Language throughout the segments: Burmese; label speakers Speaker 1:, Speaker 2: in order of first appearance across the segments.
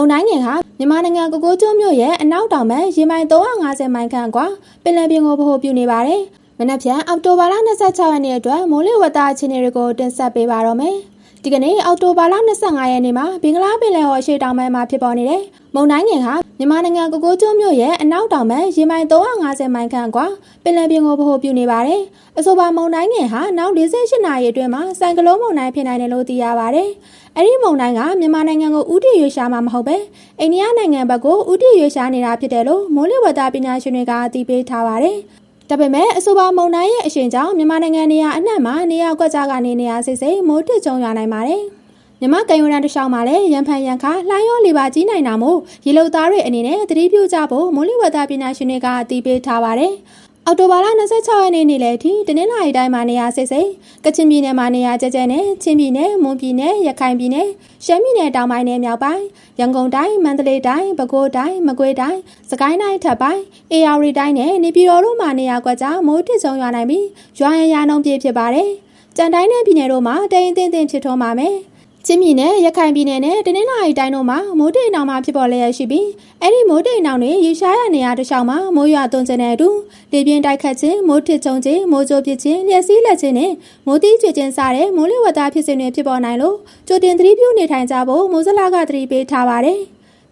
Speaker 1: မုန်တိုင်းငယ်ဟာမြန်မာနိုင်ငံကိုကိုကျွန်းမြို့ရဲ့အနောက်တောင်ဘက်ရေမိုင်350မိုင်ခန့်ကွာပင်လယ်ပြင်ကိုဗဟိုပြုနေပါတယ်။မနက်ဖြန်အောက်တိုဘာလ26ရက်နေ့အတွက်မိုးလေဝသအခြေအနေတွေကိုတင်ဆက်ပေးပါတော့မယ်။ ဒီကနေ့အောက်တိုဘာလ25ရက်နေ့မှာဘင်္ဂလားပင်လယ်ဟော်အရှေ့တောင်ပိုင်းမှာဖြစ်ပေါ်နေတဲ့မုန်တိုင်းငယ်ဟာမြန်မာနိုင်ငံကိုကိုကျွန်းမြို့ရဲ့အနောက်တောင်ဘက်ရေမိုင်350မိုင်ခန့်ကွာပင်လယ်ပြင်ကိုဗဟိုပြုနေပါတယ်။အဆိုပါမုန်တိုင်းငယ်ဟာနောက်48နာရီအတွင်းမှာစိုင်ကလုံးမုန်တိုင်းဖြစ်နိုင်တယ်လို့သိရပါတယ်။အဲ့ဒီမုန်တိုင်းကမြန်မာနိုင်ငံကိုဥတီရွေရှာမှာမဟုတ်ပဲအိန္ဒိယနိုင်ငံဘက်ကိုဥတီရွေရှာနေတာဖြစ်တယ်လို့မိုးလေဝသပညာရှင်တွေကသိပေးထားပါတယ်။ ဒါပေမဲ့အဆိုပါမုန်တိုင်းရဲ့အရှိန်ကြောင့်မြန်မာနိုင်ငံနေရာအနှံ့မှာနေရာကွက်ကြားကနေနေရာစိတ်စိတ်မိုးတစ်ကြုံရနိုင်ပါတယ်။မြမကံယူရန်တစ်လျှောက်မှာလည်းရန်ဖန်ရန်ခါလှိုင်းရောလေပါကြီးနိုင်တာမို့ရေလုံသားတွေအနေနဲ့သတိပြုကြဖို့မိုးလေဝသပညာရှင်တွေကတည်ပေးထားပါတယ်။ အော်တိုဘာလ26ရက်နေ့နေ့လယ်ထိတနင်္လာရီတိုင်းမှာနေရာစိတ်စိတ်ကချင်ပြည်နယ်မှာနေရာကျကျနဲ့ချင်းပြည်နယ်မွန်ပြည်နယ်ရခိုင်ပြည်နယ်ရှမ်းပြည်နယ်တောင်ပိုင်းနဲ့မြောက်ပိုင်းရန်ကုန်တိုင်းမန္တလေးတိုင်းပဲခူးတိုင်းမကွေးတိုင်းစကိုင်းတိုင်းထပ်ပိုင်းအေရဝတီတိုင်းနဲ့နေပြည်တော်တို့မှာနေရာကွက်ကြားမိုးတစ်စုံရွာနိုင်ပြီးရွာရရနှုံပြည့်ဖြစ်ပါတယ်။ကြံတိုင်းနဲ့ပြည်နယ်တို့မှာတိမ်တင်းတင်းဖြစ်ထွန်းပါမယ်။ ချင်းပြည်နယ်ရခိုင်ပြည်နယ်နဲ့တနင်္လာရီတိုင်းတို့မှာမိုးတိမ်နောင်မှာဖြစ်ပေါ်လျက်ရှိပြီးအဲ့ဒီမိုးတိမ်နောင်တွေရေရှားရနေရတခြားမှာမိုးရွာသွန်းခြင်းနဲ့အတူလေပြင်းတိုက်ခတ်ခြင်းမိုးထစ်ချုံခြင်းမိုးကြိုးပစ်ခြင်းလျှက်စီးလက်ခြင်းနဲ့မိုးတိကျွေခြင်းစတဲ့မိုးလေဝသဖြစ်စဉ်တွေဖြစ်ပေါ်နိုင်လို့ကြိုတင်သတိပြုနေထိုင်ကြဖို့မိုးစလာကသတိပေးထားပါတယ်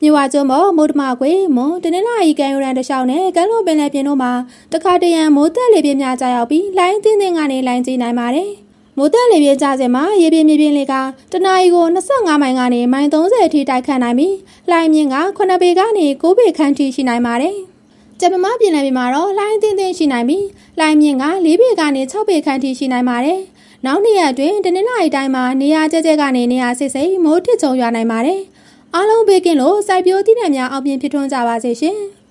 Speaker 1: မြေဝကျွန်းပေါ်မိုးတမကွေမွန်တနင်္လာရီကန်ယူရန်တလျှောက်နဲ့ကမ်းလွန်ပင်လယ်ပြင်တို့မှာတခါတရံမိုးသက်လေပြင်းများကြာရောက်ပြီးလိုင်းတင်းတင်းကနေလိုင်းကြီးနိုင်ပါတယ်။ မိုးတက်လေပြင်းကြစဉ်မှာရေပြင်းမြေပြင်းလေးကတနအီကို25မိုင်ကနေမိုင်30အထိတိုက်ခတ်နိုင်ပြီးလှိုင်းမြင့်က9ပေကနေ9ပေခန့်ထိရှိနိုင်ပါတယ်။ကျပမပြင်လယ်ပြင်မှာတော့လှိုင်းတင်းတင်းရှိနိုင်ပြီးလှိုင်းမြင့်က4ပေကနေ6ပေခန့်ထိရှိနိုင်ပါတယ်။နောက်နေ့ရက်အတွင်းတနင်္လာရီတိုင်းမှာနေရာကျကျကနေနေရာစိတ်စိတ်မိုးထစ်ချုံရွာနိုင်ပါတယ်။အားလုံးဘေးကင်းလို့စိုက်ပျိုးသီးနှံများအောင်မြင်ဖြစ်ထွန်းကြပါစေရှင်။